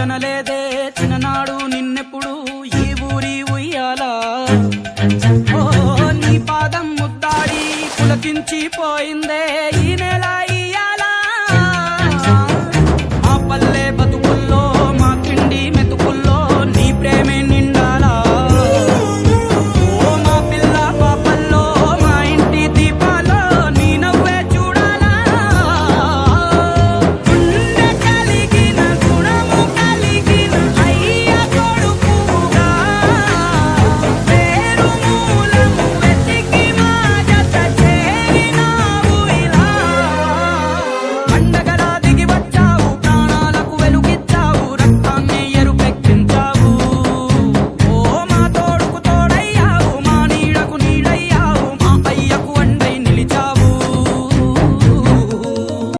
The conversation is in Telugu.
అనలేదే చిన్ననాడు నిన్నెప్పుడు ఈ ఊరి ఉయ్యాలా. ఓ నీ పాదం ముద్దాడి పులకించి పోయిందే ఈ నెల